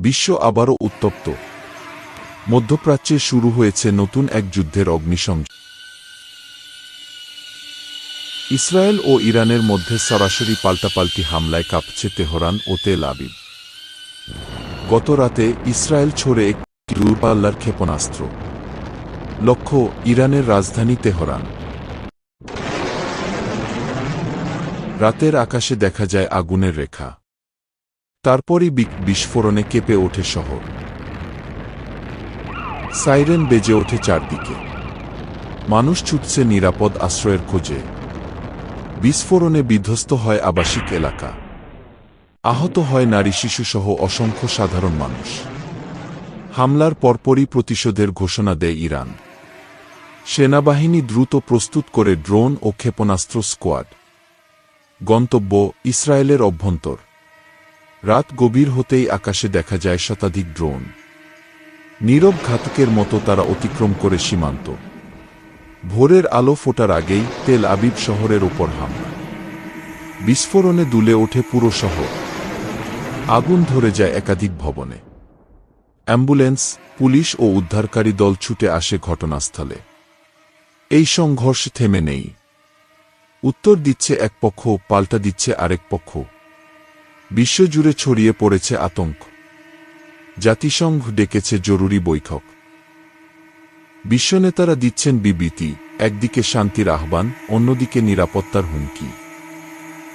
বিশ্ব আবারও উত্তপ্ত। মধ্যপ্রাচ্যে শুরু হয়েছে নতুন এক যুদ্ধের অগ্নিসংযোগ। ইসরায়েল ও ইরানের মধ্যে সরাসরি পাল্টাপাল্টি হামলায় কাঁপছে তেহরান ও তেল আবিব। গত রাতে ইসরায়েল ছড়ে একটি দূরপাল্লার ক্ষেপণাস্ত্র। লক্ষ্য, ইরানের রাজধানী তেহরান। রাতের আকাশে দেখা যায় আগুনের রেখা। তারপরই বিস্ফোরণে কেঁপে ওঠে শহর। সাইরেন বেজে ওঠে চারদিকে। মানুষ ছুটছে নিরাপদ আশ্রয়ের খোঁজে। বিস্ফোরণে বিধ্বস্ত হয় আবাসিক এলাকা। আহত হয় নারী শিশুসহ অসংখ্য সাধারণ মানুষ। হামলার পরপরই প্রতিশোধের ঘোষণা দেয় ইরান। সেনাবাহিনী দ্রুত প্রস্তুত করে ড্রোন ও ক্ষেপণাস্ত্র স্কোয়াড। গন্তব্য ইসরায়েলের অভ্যন্তর। রাত গভীর হতেই আকাশে দেখা যায় শতাধিক ড্রোন। নীরব ঘাতকের মতো তারা অতিক্রম করে সীমান্ত। ভোরের আলো ফোটার আগেই তেল আবিব শহরের ওপর হামলা। বিস্ফোরণে দুলে ওঠে পুরো শহর। আগুন ধরে যায় একাধিক ভবনে। অ্যাম্বুলেন্স, পুলিশ ও উদ্ধারকারী দল ছুটে আসে ঘটনাস্থলে। এই সংঘর্ষ থেমে নেই। উত্তর দিচ্ছে এক পক্ষ, পাল্টা দিচ্ছে আরেক পক্ষ। বিশ্বজুড়ে ছড়িয়ে পড়েছে আতঙ্ক। জাতিসংঘ ডেকেছে জরুরি বৈঠক। বিশ্বনেতারা দিচ্ছেন বিবৃতি, একদিকে শান্তির আহ্বান, অন্যদিকে নিরাপত্তার হুমকি।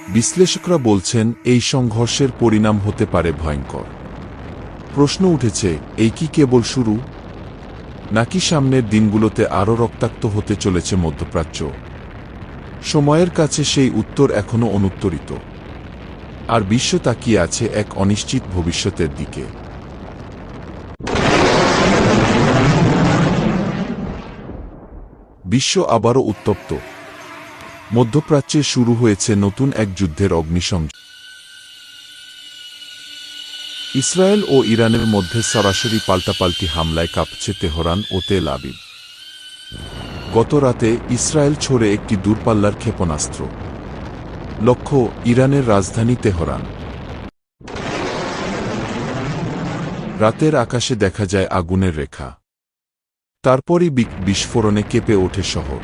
বিশ্লেষকরা বলছেন, এই সংঘর্ষের পরিণাম হতে পারে ভয়ঙ্কর। প্রশ্ন উঠেছে, এই কি কেবল শুরু? নাকি সামনের দিনগুলোতে আরও রক্তাক্ত হতে চলেছে মধ্যপ্রাচ্য? সময়ের কাছে সেই উত্তর এখনও অনুত্তরিত। আর বিশ্ব তাকিয়ে আছে এক অনিশ্চিত ভবিষ্যতের দিকে। বিশ্ব আবারও উত্তপ্ত। মধ্যপ্রাচ্যে শুরু হয়েছে নতুন এক যুদ্ধের অগ্নিসংযোগ। ইসরায়েল ও ইরানের মধ্যে সরাসরি পাল্টাপাল্টি হামলায় কাঁপছে তেহরান ও তেল আবিব। গত রাতে ইসরায়েল ছড়ে একটি দূরপাল্লার ক্ষেপণাস্ত্র। লক্ষ্য ইরানের রাজধানী তেহরান। রাতের আকাশে দেখা যায় আগুনের রেখা। তারপরই বিস্ফোরণে কেঁপে ওঠে শহর।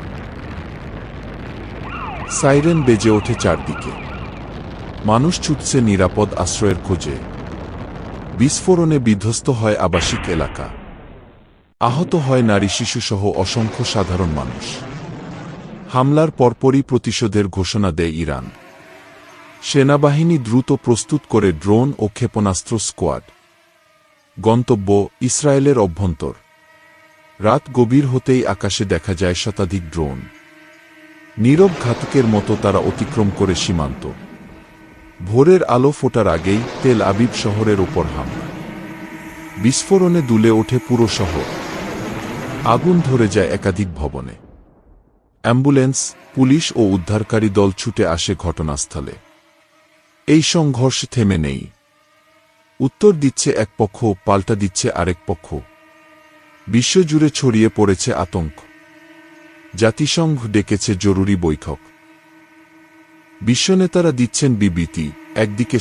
সাইরেন বেজে ওঠে চারদিকে। মানুষ ছুটছে নিরাপদ আশ্রয়ের খোঁজে। বিস্ফোরণে বিধ্বস্ত হয় আবাসিক এলাকা। আহত হয় নারী, শিশুসহ অসংখ্য সাধারণ মানুষ। হামলার পরপরই প্রতিশোধের ঘোষণা দেয় ইরান। সেনাবাহিনী দ্রুত প্রস্তুত করে ড্রোন ও ক্ষেপণাস্ত্র স্কোয়াড। গন্তব্য ইসরায়েলের অভ্যন্তর। রাত গভীর হতেই আকাশে দেখা যায় শতাধিক ড্রোন। নীরব ঘাতকের মতো তারা অতিক্রম করে সীমান্ত। ভোরের আলো ফোটার আগেই তেল আবিব শহরের ওপর হামলা। বিস্ফোরণে দুলে ওঠে পুরো শহর। আগুন ধরে যায় একাধিক ভবনে। অ্যাম্বুলেন্স, পুলিশ ও উদ্ধারকারী দল ছুটে আসে ঘটনাস্থলে। এই সংঘর্ষ থেমে নেই। উত্তর দিচ্ছে এক পক্ষ, পাল্টা দিচ্ছে আরেক পক্ষ। বিশ্বজুড়ে ছড়িয়ে পড়েছে আতঙ্ক। জাতিসংঘ ডেকেছে জরুরি বৈঠক। বিশ্বনেতারা দিচ্ছেন বিবৃতি, একদিকে